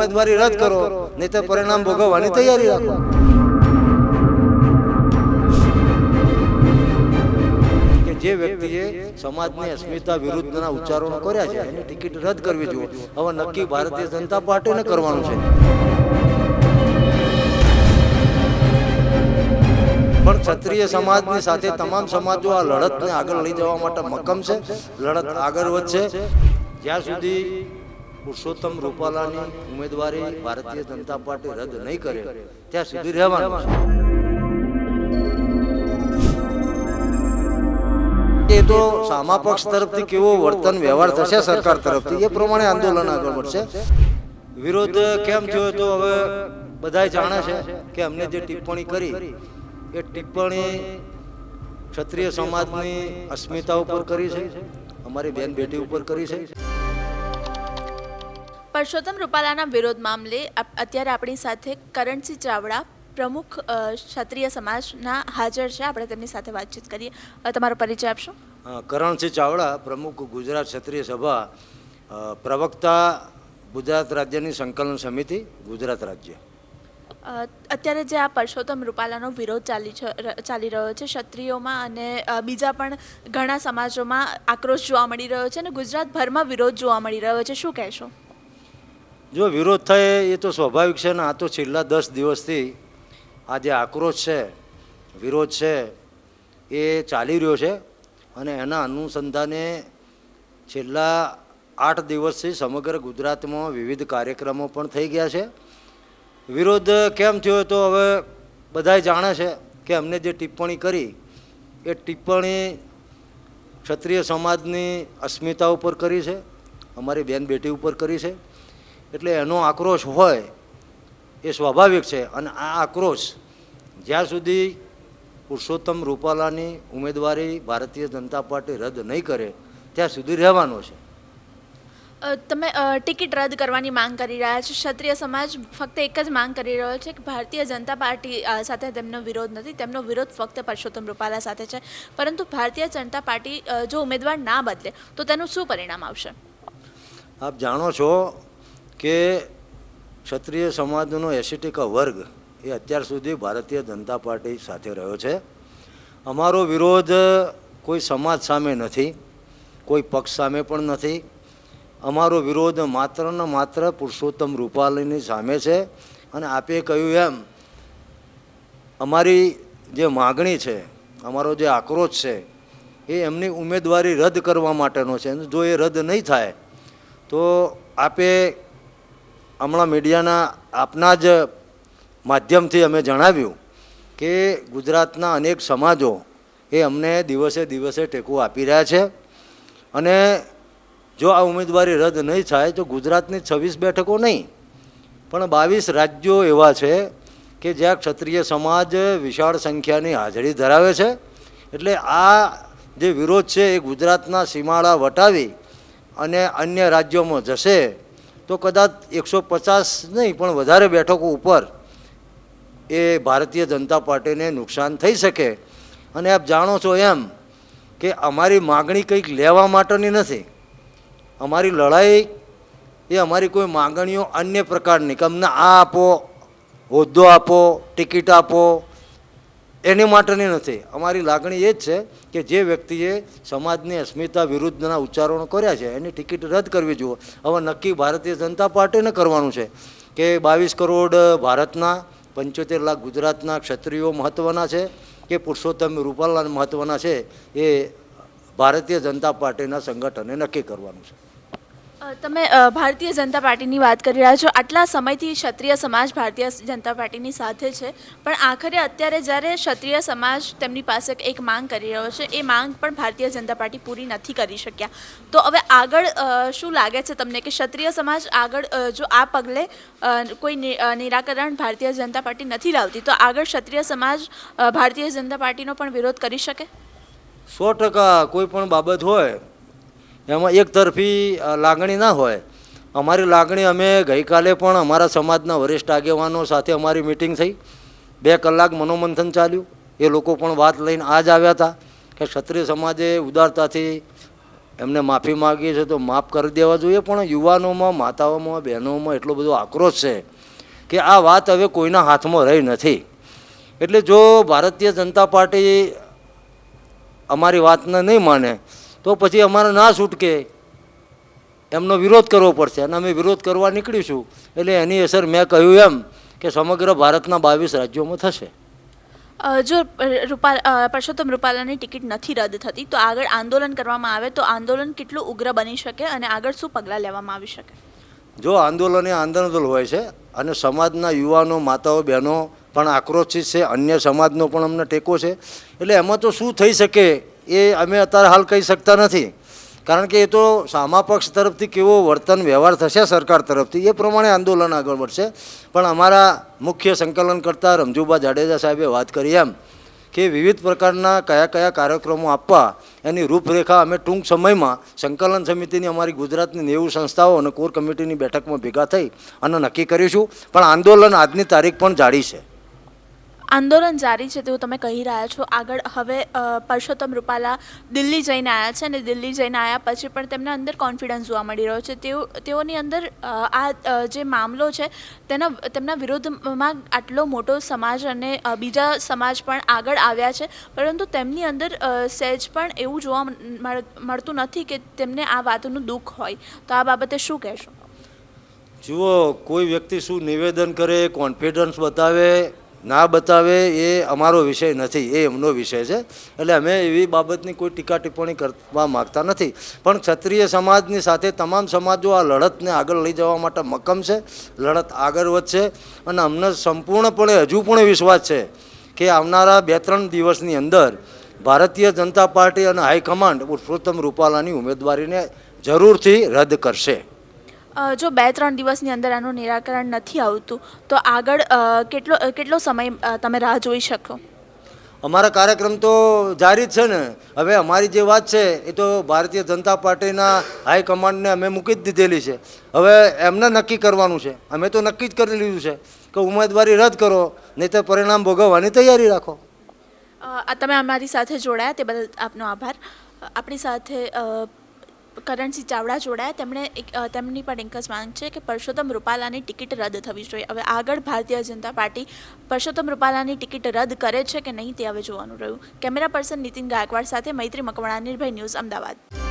ઉમેદવારી રદ કરો, નહીં તો પરિણામ ભોગવવાની તૈયારી રાખો. કે જે વ્યક્તિએ સમાજની અસ્મિતા વિરુદ્ધના ઉચ્ચારણો કર્યા છે, એની ટિકિટ રદ કરવી જોઈએ. હવે નક્કી ભારતીય જનતા પાર્ટીને કરવાનું છે. પણ ક્ષત્રિય સમાજની સાથે તમામ સમાજો આ લડતને આગળ લઈ જવા માટે મક્કમ છે. લડત આગળ વધશે. જ્યાં સુધી પુરુષોત્તમ રૂપાલાની ઉમેદવારી ભારતીય જનતા પાર્ટી રદ નહીં કરે ત્યાં સુધી રહેવાનું એ તો સામા પક્ષ તરફથી કેવો વર્તન વ્યવહાર થશે સરકાર તરફથી? એ પ્રમાણે આંદોલન આગળ વધશે. વિરોધ કેમ થયો તો હવે બધાય જાણે છે કે અમને જે ટિપ્પણી કરી એ ટિપ્પણી ક્ષત્રિય સમાજની અસ્મિતા ઉપર કરી છે. અમારી બેન બેટી ઉપર કરી છે. પરસોત્તમ રૂપાલાના વિરોધ મામલે અત્યારે આપણી સાથે કરણસિંહ ચાવડા પ્રમુખ ક્ષત્રિય સમાજના હાજર છે. આપણે તેમની સાથે વાતચીત કરીએ. તમારો પરિચય આપશો? કરણસિંહ ચાવડા પ્રમુખ ગુજરાત ક્ષત્રિય સભા પ્રવક્તા ગુજરાત રાજ્યની સંકલન સમિતિ ગુજરાત રાજ્ય. અત્યારે જે આ પરસોત્તમ રૂપાલાનો વિરોધ ચાલી છે ચાલી રહ્યો છે ક્ષત્રિયોમાં અને બીજા પણ ઘણા સમાજોમાં આક્રોશ જોવા મળી રહ્યો છે અને ગુજરાતભરમાં વિરોધ જોવા મળી રહ્યો છે. શું કહેશો? જો વિરોધ થાય એ તો સ્વાભાવિક છે ને આ તો છેલ્લા દસ દિવસથી આ જે આક્રોશ છે, વિરોધ છે, એ ચાલી રહ્યો છે અને એના અનુસંધાને છેલ્લા આઠ દિવસથી સમગ્ર ગુજરાતમાં વિવિધ કાર્યક્રમો પણ થઈ ગયા છે. વિરોધ કેમ થયો તો હવે બધાય જાણે છે કે અમને જે ટિપ્પણી કરી, એ ટિપ્પણી ક્ષત્રિય સમાજની અસ્મિતા ઉપર કરી છે, અમારી બેન બેટી ઉપર કરી છે. એટલે એનો આક્રોશ હોય એ સ્વાભાવિક છે. અને આ આક્રોશ જ્યાં સુધી પુરુષોત્તમ રૂપાલાની ઉમેદવારી ભારતીય જનતા પાર્ટી રદ નહીં કરે ત્યાં સુધી રહેવાનો છે. તમે ટિકિટ રદ કરવાની માંગ કરી રહ્યા છો. ક્ષત્રિય સમાજ ફક્ત એક જ માંગ કરી રહ્યો છે કે ભારતીય જનતા પાર્ટી સાથે તેમનો વિરોધ નથી. તેમનો વિરોધ ફક્ત પરસોત્તમ રૂપાલા સાથે છે. પરંતુ ભારતીય જનતા પાર્ટી જો ઉમેદવાર ના બદલે તો તેનું શું પરિણામ આવશે? આપ જાણો છો કે ક્ષત્રિય સમાજનો એસી ટકા વર્ગ એ અત્યાર સુધી ભારતીય જનતા પાર્ટી સાથે રહ્યો છે. અમારો વિરોધ કોઈ સમાજ સામે નથી, કોઈ પક્ષ સામે પણ નથી. અમારો વિરોધ માત્ર ને માત્ર પુરુષોત્તમ રૂપાલીની સામે છે અને આપે કહ્યું એમ, અમારી જે માગણી છે, અમારો જે આક્રોશ છે, એ એમની ઉમેદવારી રદ કરવા માટેનો છે. જો એ રદ નહીં થાય, તો આપે હમણાં મીડિયાના આપના જ માધ્યમથી અમે જણાવ્યું કે ગુજરાતના અનેક સમાજો એ અમને દિવસે દિવસે ટેકો આપી રહ્યા છે. અને જો આ ઉમેદવારી રદ નહીં થાય તો ગુજરાતની છવ્વીસ બેઠકો નહીં. પણ બાવીસ રાજ્યો એવા છે કે જ્યાં ક્ષત્રિય સમાજ વિશાળ સંખ્યાની હાજરી ધરાવે છે. એટલે આ જે વિરોધ છે એ ગુજરાતના સીમાડા વટાવી અને અન્ય રાજ્યોમાં જશે તો કદાચ એકસો પચાસ નહીં, પણ વધારે બેઠકો ઉપર એ ભારતીય જનતા પાર્ટીને નુકસાન થઈ શકે. અને આપ જાણો છો એમ કે અમારી માગણી કંઈક લેવા માટેની નથી. અમારી લડાઈ એ અમારી કોઈ માગણીઓ અન્ય પ્રકારની કે અમને આ આપો, હોદ્દો આપો, ટિકિટ આપો એની માટેની નથી. અમારી લાગણી એ જ છે કે જે વ્યક્તિએ સમાજની અસ્મિતા વિરુદ્ધના ઉચ્ચારણો કર્યા છે, એની ટિકિટ રદ કરવી જોઈએ હવે નક્કી ભારતીય જનતા પાર્ટીને કરવાનું છે કે બાવીસ કરોડ ભારતના, પંચોતેર લાખ ગુજરાતના ક્ષત્રિયો મહત્ત્વના છે કે પુરુષોત્તમ રૂપાલાલ મહત્ત્વના છે એ ભારતીય જનતા પાર્ટીના સંગઠને નક્કી કરવાનું છે. તમે ભારતીય જનતા પાર્ટીની વાત કરી રહ્યા છો. આટલા સમયથી ક્ષત્રિય સમાજ ભારતીય જનતા પાર્ટીની સાથે છે. પણ આખરે અત્યારે જ્યારે ક્ષત્રિય સમાજ તેમની પાસે એક માંગ કરી રહ્યો છે, એ માંગ પણ ભારતીય જનતા પાર્ટી પૂરી નથી કરી શક્યા. તો હવે આગળ શું લાગે છે તમને કે ક્ષત્રિય સમાજ આગળ જો આ પગલે કોઈ નિરાકરણ ભારતીય જનતા પાર્ટી નથી લાવતી, તો આગળ ક્ષત્રિય સમાજ ભારતીય જનતા પાર્ટીનો પણ વિરોધ કરી શકે? સો ટકા કોઈ પણ બાબત હોય એમાં એક તરફી લાગણી ના હોય. અમારી લાગણી અમે ગઈકાલે પણ અમારા સમાજના વરિષ્ઠ આગેવાનો સાથે અમારી મિટિંગ થઈ. બે કલાક મનોમંથન ચાલ્યું. એ લોકો પણ વાત લઈને આજ આવ્યા હતા કે ક્ષત્રિય સમાજે ઉદારતાથી એમને માફી માગીએ છીએ તો માફ કરી દેવા જોઈએ, પણ યુવાનોમાં, માતાઓમાં, બહેનોમાં એટલો બધો આક્રોશ છે કે આ વાત હવે કોઈના હાથમાં રહી નથી. એટલે જો ભારતીય જનતા પાર્ટી અમારી વાતને નહીં માને તો પછી અમારે ના છૂટકે એમનો વિરોધ કરવો પડશે અને અમે વિરોધ કરવા નીકળીશું. એટલે એની અસર મેં કહ્યું એમ કે સમગ્ર ભારતના બાવીસ રાજ્યોમાં થશે. જો રૂપાલ પરસોત્તમ રૂપાલાની ટિકિટ નથી રદ થતી તો આગળ આંદોલન કરવામાં આવે તો આંદોલન કેટલું ઉગ્ર બની શકે અને આગળ શું પગલાં લેવામાં આવી શકે? જો આંદોલન એ આંદોલન હોય છે અને સમાજના યુવાનો માતાઓ બહેનો પણ આક્રોશિત છે અન્ય સમાજનો પણ અમને ટેકો છે એટલે એમાં તો શું થઈ શકે? એ અમે અત્યારે હાલ કહી શકતા નથી. કારણ કે એ તો સામા પક્ષ તરફથી કેવો વર્તન વ્યવહાર થશે સરકાર તરફથી, એ પ્રમાણે આંદોલન આગળ વધશે. પણ અમારા મુખ્ય સંકલન કરતા રમજુબા જાડેજા સાહેબે વાત કરી એમ કે વિવિધ પ્રકારના કયા કયા કાર્યક્રમો આપવા એની રૂપરેખા અમે ટૂંક સમયમાં સંકલન સમિતિની અમારી ગુજરાતની નેવું સંસ્થાઓ અને કોર કમિટીની બેઠકમાં ભેગા થઈ અને નક્કી કરીશું. પણ આંદોલન આજની તારીખ પણ જાળી છે. આંદોલન જારી છે તેવું તમે કહી રહ્યા છો. આગળ હવે પરસોત્તમ રૂપાલા દિલ્હી જઈને આવ્યા છે અને દિલ્હી જઈને આવ્યા પછી પણ તેમના અંદર કોન્ફિડન્સ જોવા મળી રહ્યો છે. તેઓ, તેઓની અંદર આ જે મામલો છે તેના, તેમના વિરોધમાં આટલો મોટો સમાજ અને બીજા સમાજ પણ આગળ આવ્યા છે. પરંતુ તેમની અંદર સહેજ પણ એવું જોવા મળ- મળતું નથી કે તેમને આ વાતનું દુઃખ હોય. તો આ બાબતે શું કહેશો? જુઓ, કોઈ વ્યક્તિ શું નિવેદન કરે કોન્ફિડન્સ બતાવે ના બતાવે એ અમારો વિષય નથી, એ એમનો વિષય છે. એટલે અમે એવી બાબતની કોઈ ટીકા ટિપ્પણી કરવા માગતા નથી. પણ ક્ષત્રિય સમાજની સાથે તમામ સમાજો આ લડતને આગળ લઈ જવા માટે મક્કમ છે. લડત આગળ વધશે અને અમને સંપૂર્ણપણે હજુ પણ વિશ્વાસ છે કે આવનારા બે ત્રણ દિવસની અંદર ભારતીય જનતા પાર્ટી અને હાઈકમાન્ડ પુરુષોત્તમ રૂપાલાની ઉમેદવારીને જરૂરથી રદ કરશે. જો બે ત્રણ દિવસની અંદર આનું નિરાકરણ નથી આવતું તો આગળ કેટલો કેટલો સમય તમે રાહ જોઈ શકો? અમારા કાર્યક્રમ તો જારી જ છે ને. હવે અમારી જે વાત છે એ તો ભારતીય જનતા પાર્ટીના હાઈકમાન્ડને અમે મૂકી જ દીધેલી છે. હવે એમને નક્કી કરવાનું છે. અમે તો નક્કી જ કરી લીધું છે કે ઉમેદવારી રદ કરો નહીં તો પરિણામ ભોગવવાની તૈયારી રાખો. આ તમે અમારી સાથે જોડાયા તે બદલ આપનો આભાર. આપણી સાથે કરણસિંહ ચાવડા જોડાયા. તેમણે તેમની પણ એક જ માંગ છે કે પરસોત્તમ રૂપાલાની ટિકિટ રદ થવી જોઈએ. હવે આગળ ભારતીય જનતા પાર્ટી પરસોત્તમ રૂપાલાની ટિકિટ રદ કરે છે કે નહીં તે હવે જોવાનું રહ્યું. કેમેરા પર્સન નીતિન ગાયકવાડ સાથે મૈત્રી મકવાણા, નિર્ભય ન્યૂઝ, અમદાવાદ.